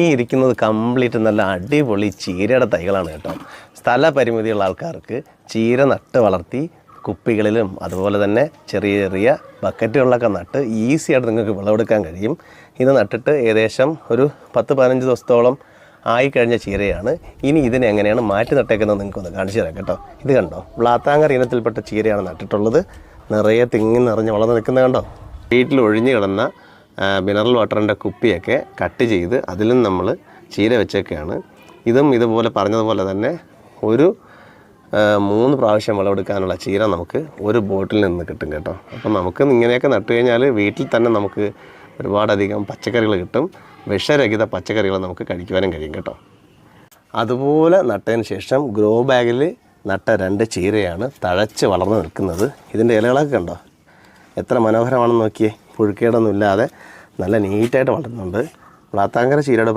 ഈ ഇരിക്കുന്നത് കംപ്ലീറ്റ് നല്ല അടിപൊളി ചീരയുടെ തൈകളാണ് കേട്ടോ. സ്ഥല പരിമിതിയുള്ള ആൾക്കാർക്ക് ചീര നട്ട് വളർത്തി കുപ്പികളിലും അതുപോലെ തന്നെ ചെറിയ ചെറിയ ബക്കറ്റുകളിലൊക്കെ നട്ട് ഈസി ആയിട്ട് നിങ്ങൾക്ക് വിളവെടുക്കാൻ കഴിയും. ഇത് നട്ടിട്ട് ഏകദേശം ഒരു പത്ത് പതിനഞ്ച് ദിവസത്തോളം ആയി കഴിഞ്ഞ ചീരയാണ്. ഇനി ഇതിനെ എങ്ങനെയാണ് മാറ്റി നട്ടേക്കുന്നത് നിങ്ങൾക്കൊന്ന് കാണിച്ചു തരാം കേട്ടോ. ഇത് കണ്ടോ? വ്ളാത്താങ്കർ ഇനത്തിൽപ്പെട്ട ചീരയാണ് നട്ടിട്ടുള്ളത്. നിറയെ തിങ്ങി നിറഞ്ഞ് വളർന്ന് നിൽക്കുന്നത് കണ്ടോ? വീട്ടിൽ ഒഴിഞ്ഞു കിടന്ന മിനറൽ വാട്ടറിന്റെ കുപ്പിയൊക്കെ കട്ട് ചെയ്ത് അതിലും നമ്മൾ ചീര വെച്ചൊക്കെയാണ് ഇതും ഇതുപോലെ പറഞ്ഞതുപോലെ തന്നെ ഒരു മൂന്ന് പ്രാവശ്യം വിളവെടുക്കാനുള്ള ചീര നമുക്ക് ഒരു ബോട്ടിൽ നിന്ന് കിട്ടും കേട്ടോ. അപ്പം നമുക്ക് ഇങ്ങനെയൊക്കെ നട്ടു കഴിഞ്ഞാൽ വീട്ടിൽ തന്നെ നമുക്ക് ഒരുപാടധികം പച്ചക്കറികൾ കിട്ടും. വിഷരഹിത പച്ചക്കറികൾ നമുക്ക് കഴിക്കുവാനും കഴിയും കേട്ടോ. അതുപോലെ നട്ടതിന് ശേഷം ഗ്രോ ബാഗിൽ നട്ട രണ്ട് ചീരയാണ് തഴച്ച് വളർന്നു നിൽക്കുന്നത്. ഇതിന്റെ ഇലകളൊക്കെ കണ്ടോ? എത്ര മനോഹരമാണെന്ന് നോക്കിയേ. പുഴുക്കേടൊന്നും ഇല്ലാതെ നല്ല നീറ്റായിട്ട് വളരുന്നുണ്ട്. വളർത്താങ്കര ചീരയുടെ